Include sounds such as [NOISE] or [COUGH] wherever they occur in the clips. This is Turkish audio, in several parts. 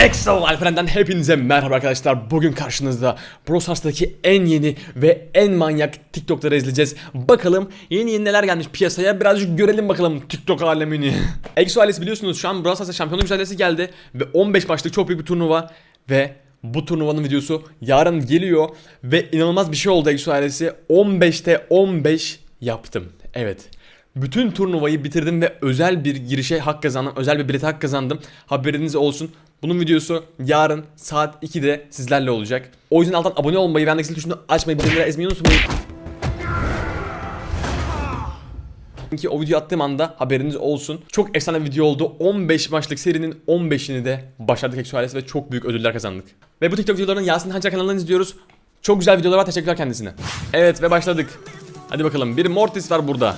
Exo Alperen'den hepinize merhaba arkadaşlar. Bugün karşınızda Brawl Stars'taki en yeni ve en manyak TikTok'ları izleyeceğiz. Bakalım yeni yeni neler gelmiş piyasaya birazcık görelim bakalım TikTok alemini. [LAUGHS] Exo ailesi biliyorsunuz şu an Brawl Stars'ta şampiyonluk mücadelesi geldi ve 15 maçlık çok büyük bir turnuva ve bu turnuvanın videosu yarın geliyor ve inanılmaz bir şey oldu Exo ailesi. 15'te 15 yaptım. Evet. Bütün turnuvayı bitirdim ve özel bir girişe hak kazandım. Özel bir bilete hak kazandım. Haberiniz olsun. Bunun videosu yarın saat 2'de sizlerle olacak. O yüzden alttan abone olmayı ve andaki zil tuşunu açmayı, bildirimleri ezmeyi unutmayın. Ki o video attığım anda haberiniz olsun. Çok efsane bir video oldu. 15 maçlık serinin 15'ini de başardık Eksu ailesi ve çok büyük ödüller kazandık. Ve bu TikTok videolarını Yasin Hancar kanalından izliyoruz. Çok güzel videolar var. Teşekkürler kendisine. Evet ve başladık. Hadi bakalım. Bir Mortis var burada.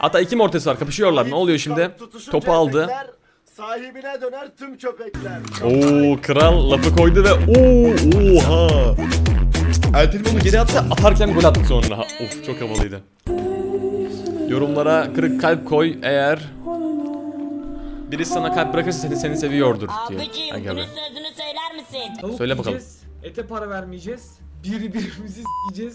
Hatta iki Mortis var. Kapışıyorlar. Ne oluyor şimdi? Tutuşunca Topu aldı. efektler Sahibine döner tüm köpekler. Oo kral lafı koydu ve oo oha. Eltin bunu geri attı atarken gol attı sonra. Ha, Of çok havalıydı. Yorumlara kırık kalp koy eğer birisi sana kalp bırakırsa seni, seni seviyordur diyor. Abicim Aga bunun sözünü söyler misin? Tavuk Söyle bakalım. yiyeceğiz, ete para vermeyeceğiz. Birbirimizi.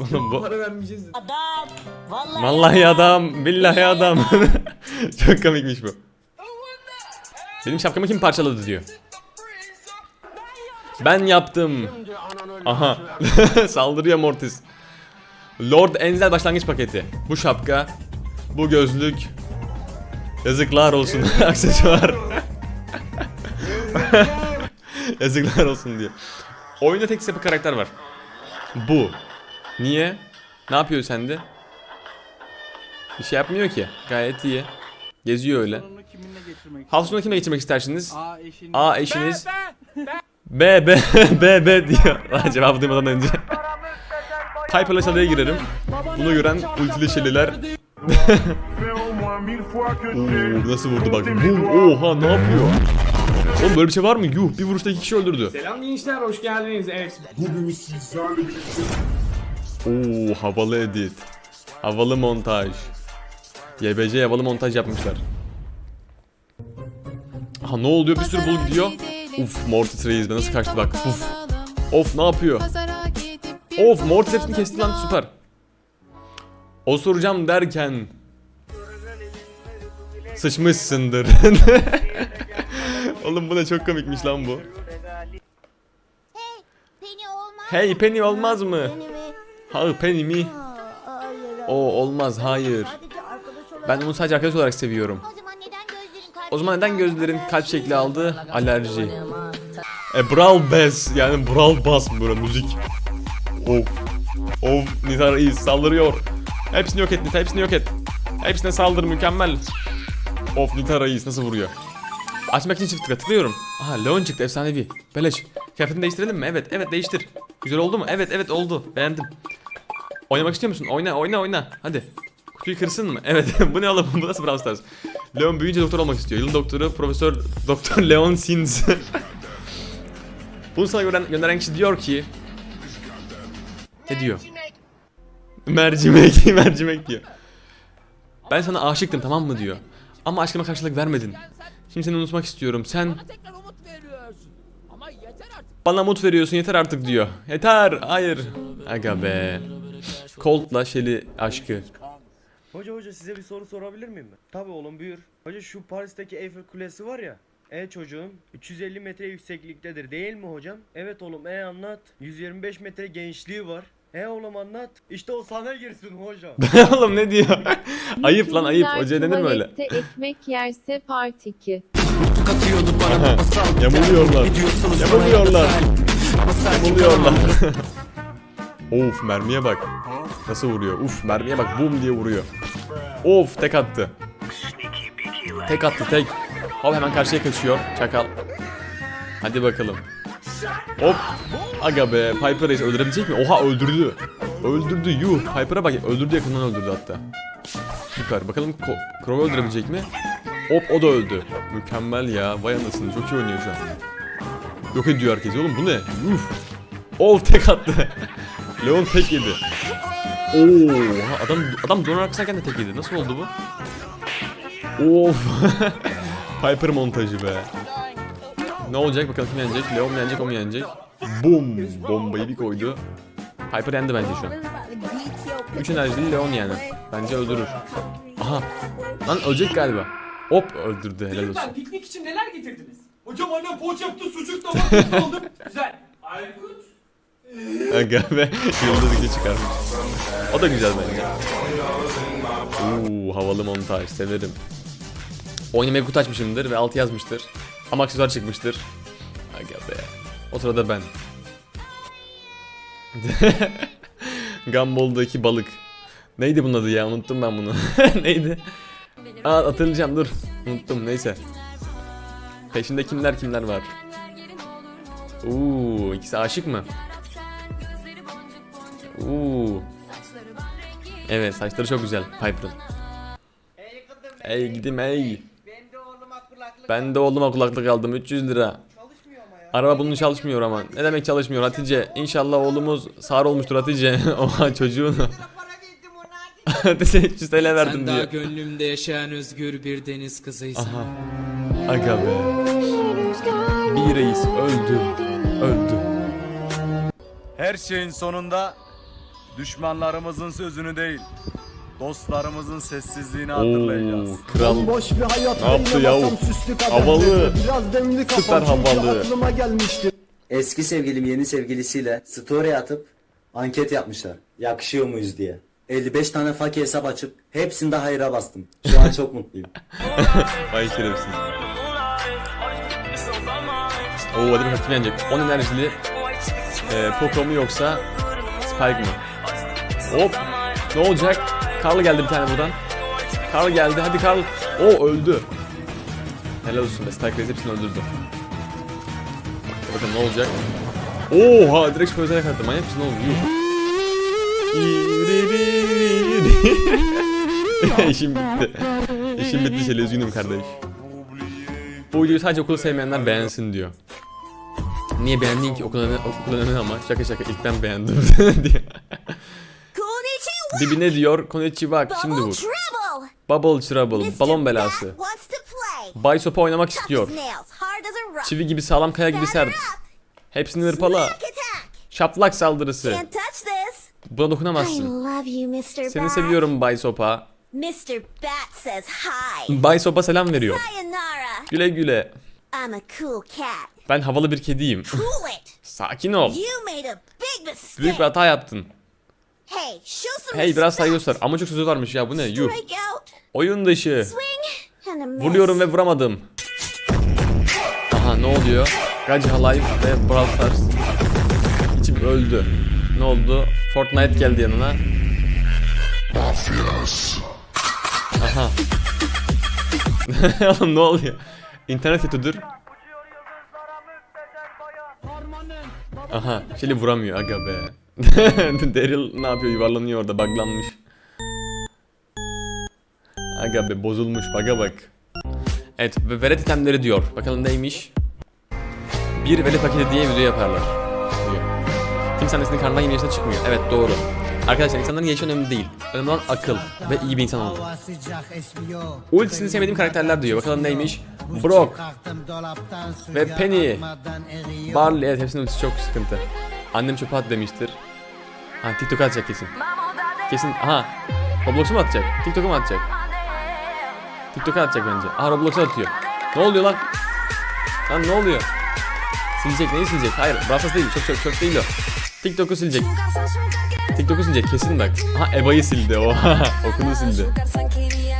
Oğlum bu- Para vermeyeceğiz. Adam. Vallahi, Vallahi adam, billahi adam. [LAUGHS] çok komikmiş bu. Benim şapkamı kim parçaladı diyor. Ben yaptım. Aha. [LAUGHS] Saldırıyor Mortis. Lord Enzel başlangıç paketi. Bu şapka, bu gözlük. Yazıklar olsun [LAUGHS] aksesuar. Yazıklar olsun diye. Oyunda tek sapı karakter var. Bu. Niye? Ne yapıyor sende? Bir şey yapmıyor ki. Gayet iyi. Geziyor öyle. Hafta sonunu kimle geçirmek istersiniz? A eşini. A eşiniz. B B B B diyor. [LAUGHS] Cevabı duymadan önce. Piper'la çalıya girerim. Bunu gören ultili şeliler. [LAUGHS] Oo, nasıl vurdu bak. Bum, oha ne yapıyor? Oğlum böyle bir şey var mı? Yuh bir vuruşta iki kişi öldürdü. Selam gençler hoş geldiniz. Evet. Oo havalı edit. Havalı montaj. YBC havalı montaj yapmışlar. Aha ne oluyor bir sürü bul gidiyor. Uf Mortis Reis be nasıl kaçtı bak. Uf. Of ne yapıyor? Of Mortis hepsini kesti lan süper. O soracağım derken Sıçmışsındır. [LAUGHS] Oğlum bu ne çok komikmiş lan bu. Penny olmaz. Hey Penny olmaz mı? Penny mi? Ha Penny mi? Aa, hayır. O olmaz hayır. Sadece arkadaş olarak. Ben onu sadece arkadaş olarak seviyorum. O zaman neden gözlerin kalp O zaman neden şekli aldı? gözlerin kalp şekli aldı? Alerji. E Brawl Bass yani Brawl Bass böyle müzik. Of. Of Nita Reis saldırıyor. Hepsini yok et Nita hepsini yok et. Hepsine saldır mükemmel. Of Nita Reis nasıl vuruyor? Açmak için çift tıkla tıklıyorum. Aha Leon çıktı efsanevi. Beleş. Kıyafetini değiştirelim mi? Evet evet değiştir. Güzel oldu mu? Evet evet oldu. Beğendim. Oynamak istiyor musun? Oyna oyna oyna. Hadi. Kutuyu kırsın mı? Evet. [LAUGHS] bu ne oğlum? Bu nasıl Brawl Stars? Leon büyüyünce doktor olmak istiyor. Yılın doktoru Profesör [LAUGHS] Doktor Leon Sins. [LAUGHS] Bunu sana gönderen, gönderen kişi diyor ki Ne diyor? Mercimek, mercimek diyor. Ben sana aşıktım tamam mı diyor. Ama aşkıma karşılık vermedin. Şimdi seni unutmak istiyorum. Sen tekrar umut veriyorsun. Ama yeter artık. bana umut veriyorsun yeter artık diyor. Yeter, hayır. Aga be. Colt'la Shelly aşkı. Hoca hoca size bir soru sorabilir miyim ben? Tabii oğlum buyur. Hoca şu Paris'teki Eiffel Kulesi var ya. E çocuğum 350 metre yüksekliktedir değil mi hocam? Evet oğlum e anlat. 125 metre genişliği var. E oğlum anlat. İşte o sana girsin hocam. [LAUGHS] Oğlum ne diyor? ayıp lan ayıp. Hocaya denir mi öyle? Tuvalette ekmek yerse part 2. [LAUGHS] Yamuluyorlar. Yamuluyorlar. Yamuluyorlar. [LAUGHS] of mermiye bak. Nasıl vuruyor? Uf mermiye bak bum diye vuruyor. Of tek attı. Tek attı tek. Hop hemen karşıya kaçıyor. Çakal. Hadi bakalım. Hop. Aga be Piper Reis öldürebilecek mi? Oha öldürdü. Öldürdü yuh. Piper'a bak öldürdü yakından öldürdü hatta. Süper. Bakalım Ko- Crow öldürebilecek mi? Hop o da öldü. Mükemmel ya. Vay anasını çok iyi oynuyor şu an. Yok ediyor herkesi oğlum bu ne? Uf. Ol tek attı. [LAUGHS] Leon tek yedi. Oo, adam adam donor arkasındayken de tek yedi. Nasıl oldu bu? Of. [LAUGHS] Piper montajı be. Ne olacak bakalım kim yenecek? Leon mu yenecek o mu yenecek? Bum! Bombayı bir koydu. Piper yendi bence şu an. 3 enerjili Leon yani. Bence öldürür. Aha. Lan ölecek galiba. Hop öldürdü helal olsun. Piknik için neler getirdiniz? Hocam annem poğaça yaptı, sucuk da var, aldım. Güzel. Aykut. Aga be yıldız iki çıkarmış. O da güzel bence. Uuu havalı montaj severim. Oynamaya kutu açmışımdır ve altı yazmıştır. Ama aksesuar çıkmıştır. Aga be. O sırada ben. [LAUGHS] Gumball'daki balık. Neydi bunun adı ya unuttum ben bunu. [LAUGHS] Neydi? Aa hatırlayacağım dur. Unuttum neyse. Peşinde kimler kimler var. Uuu ikisi aşık mı? Uuu. Evet saçları çok güzel Piper'ın. Ey gidim ey. Ben de oğluma kulaklık aldım 300 lira. Araba bunun çalışmıyor ama. Ne demek çalışmıyor Hatice? İnşallah oğlumuz sağır olmuştur Hatice. Oha çocuğunu. Hatice 300 TL verdim Sen daha diyor. gönlümde yaşayan özgür bir deniz kızıysan. Aha. Aga be. Bir reis öldü. Öldü. Her şeyin sonunda düşmanlarımızın sözünü değil, dostlarımızın sessizliğini hatırlayacağız. Oo, kral. Boş bir hayat Ne yaptı yahu? Havalı. Biraz demli kafam Süper çünkü havalı. aklıma gelmişti. Eski sevgilim yeni sevgilisiyle story atıp anket yapmışlar. Yakışıyor muyuz diye. 55 tane fakir hesap açıp hepsinde hayra bastım. Şu an çok mutluyum. [LAUGHS] Vay şerefsiz. Oo hadi kim yenecek? 10 enerjili e, Poco mu yoksa Spike mı? Hop. Ne olacak? Carl geldi bir tane buradan. Carl geldi. Hadi Carl. O öldü. Helal olsun be. Spike Reis hepsini öldürdü. Bakın ne olacak? Oha direkt şu özellik attı. Manyak mısın oğlum? [LAUGHS] İşim bitti. İşim bitti Şöyle üzgünüm kardeş. Bu videoyu sadece okulu sevmeyenler beğensin diyor. Niye beğendin ki okul önü, okul ama şaka şaka ilk ben beğendim [LAUGHS] diyor. Bibi ne diyor? Konnichiwa şimdi vur. Bubble trouble, balon belası. Bay sopa oynamak istiyor. Çivi gibi sağlam kaya gibi sert. Hepsini hırpala. Şaplak saldırısı. Buna dokunamazsın. Seni seviyorum Bay Sopa. Bay Sopa selam veriyor. Güle güle. Ben havalı bir kediyim. Sakin ol. Büyük bir hata yaptın. Hey, show some Hey biraz saygı göster. Ama çok sözü varmış ya bu ne? Yuh. Oyun dışı. Vuruyorum ve vuramadım. Aha ne oluyor? Gacha Life ve Brawl Stars. İçim öldü. Ne oldu? Fortnite geldi yanına. Aha. [LAUGHS] Oğlum ne oluyor? İnternet kötüdür. Aha, Shelly vuramıyor aga be. [LAUGHS] Daryl ne yapıyor? Yuvarlanıyor orada, buglanmış. Aga be bozulmuş baga bak. Evet ve velet itemleri diyor. Bakalım neymiş? Bir velet paketi diye video yaparlar. Diyor. Kimse annesinin karnından 20 yaşında çıkmıyor. Evet doğru. Arkadaşlar insanların yaşı önemli değil. Önemli olan akıl ve iyi bir insan olmak. Ultisini sevmediğim karakterler diyor. Bakalım neymiş? Brock ve Penny. Barley evet hepsinin çok sıkıntı. Annem çöpe at demiştir. Ha TikTok atacak kesin. Kesin aha. Roblox'u mu atacak? TikTok'u mu atacak? TikTok'a atacak bence. Aha Roblox'a atıyor. Ne oluyor lan? Lan ne oluyor? Silecek neyi silecek? Hayır Brawl Stars değil çok çok çok değil o. TikTok'u silecek. TikTok'u silecek kesin bak. Aha Eba'yı sildi o. [LAUGHS] Okulu sildi.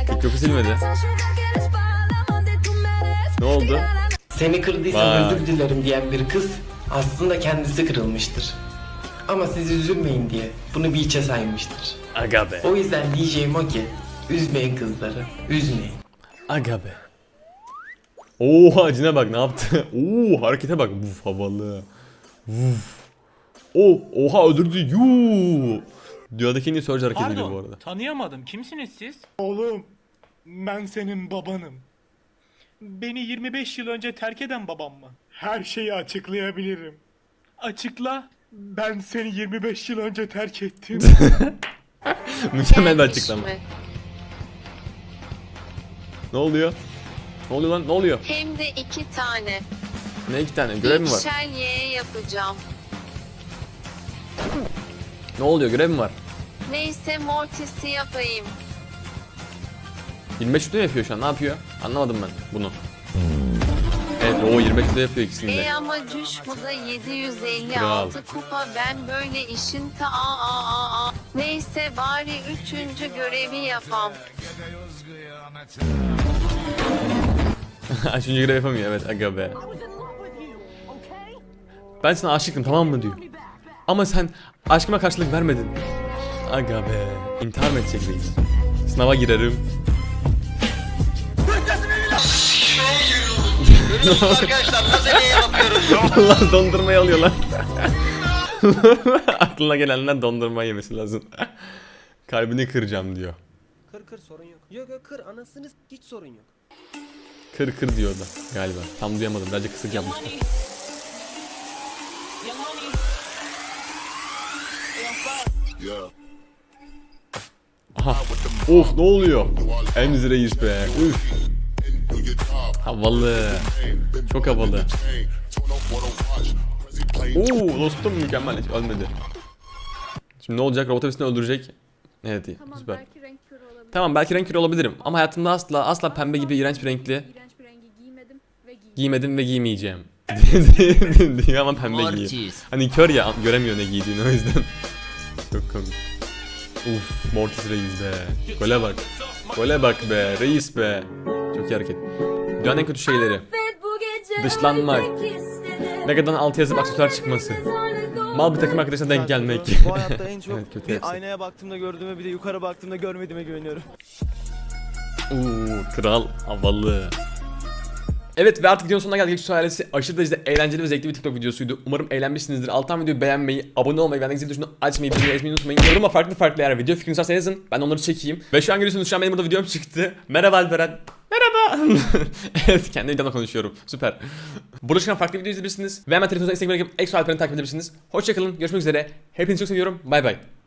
TikTok'u silmedi. Ne oldu? Seni kırdıysam Vay. özür dilerim diyen bir kız aslında kendisi kırılmıştır. Ama siz üzülmeyin diye bunu bir içe saymıştır. Aga be. O yüzden diyeceğim o ki üzmeyin kızları, üzmeyin. Aga be. Oha cine bak ne yaptı? [LAUGHS] Oo harekete bak. Vuf havalı. Vuf. Oh, oha öldürdü. Yuu. Dünyadaki en iyi Surge hareketiydi bu arada. tanıyamadım. Kimsiniz siz? Oğlum, ben senin babanım. Beni 25 yıl önce terk eden babam mı? Her şeyi açıklayabilirim. Açıkla. Ben seni 25 yıl önce terk ettim. [LAUGHS] Mükemmel bir açıklama. Ne oluyor? Ne oluyor lan? Ne oluyor? Hem de iki tane. Ne iki tane? Görev mi var? Şelye yapacağım. Ne oluyor? Görev mi var? Neyse Mortis'i yapayım. 25 şutu yapıyor şu an. Ne yapıyor? Anlamadım ben bunu. O 25 şutu yapıyor ikisini de. E ama Cüşmu'da 756 kupa ben böyle işin ta a a a. Neyse bari üçüncü görevi yapam. [LAUGHS] Üçüncü görev yapamıyor evet aga be. Ben sana aşıktım tamam mı diyor. Ama sen aşkıma karşılık vermedin. Aga be. İntihar mı edecek reis? Sınava girerim. Allah dondurmayı alıyorlar. [LAUGHS] Aklına gelenler dondurma yemesi lazım. Kalbini kıracağım diyor. Kır kır sorun yok. Yok yok kır anasını s- hiç sorun yok. Kır kır diyor da galiba. Tam duyamadım. Birazcık kısık yapmışlar. Aha. Of ne oluyor? Emzi reis be. Üf. Havalı. Çok havalı. Oo dostum mükemmel hiç ölmedi. Şimdi ne olacak? Robot hepsini öldürecek. Evet iyi. Süper. renk körü olabilir. Tamam belki renk körü olabilirim ama hayatımda asla asla pembe gibi iğrenç bir renkli İğrenç bir rengi giymedim ve giymedim. giymedim ve giymeyeceğim. diyor [LAUGHS] ama pembe giyiyor. Hani kör ya göremiyor ne giydiğini o yüzden. Çok komik. Uf Mortis reis be. Gole bak. Gole bak be reis be. Çok iyi hareket. Dünyanın en kötü şeyleri. Dışlanmak. Megadan altı yazıp aksesuar çıkması. Mal bir takım arkadaşına denk gelmek. Bu hayatta en [LAUGHS] çok Evet, kötü bir hepsi. aynaya baktığımda gördüğüme bir de yukarı baktığımda görmediğime güveniyorum. Uuu kral havalı. Evet ve artık videonun sonuna geldik. Şu ailesi aşırı derecede eğlenceli ve zevkli bir TikTok videosuydu. Umarım eğlenmişsinizdir. Alttan videoyu beğenmeyi, abone olmayı, bendeki zil tuşunu açmayı, bilmeyi, ezmeyi unutmayın. Yoruma farklı farklı eğer video fikriniz varsa yazın. Ben onları çekeyim. Ve şu an görüyorsunuz şu an benim burada videom çıktı. Merhaba Alperen. Merhaba. [LAUGHS] evet kendi videomda konuşuyorum. Süper. Burada çıkan farklı video izleyebilirsiniz. Ve hemen telefonunuza Instagram'a girip Exo Alperen'i takip edebilirsiniz. Hoşçakalın. Görüşmek üzere. Hepinizi çok seviyorum. Bay bay.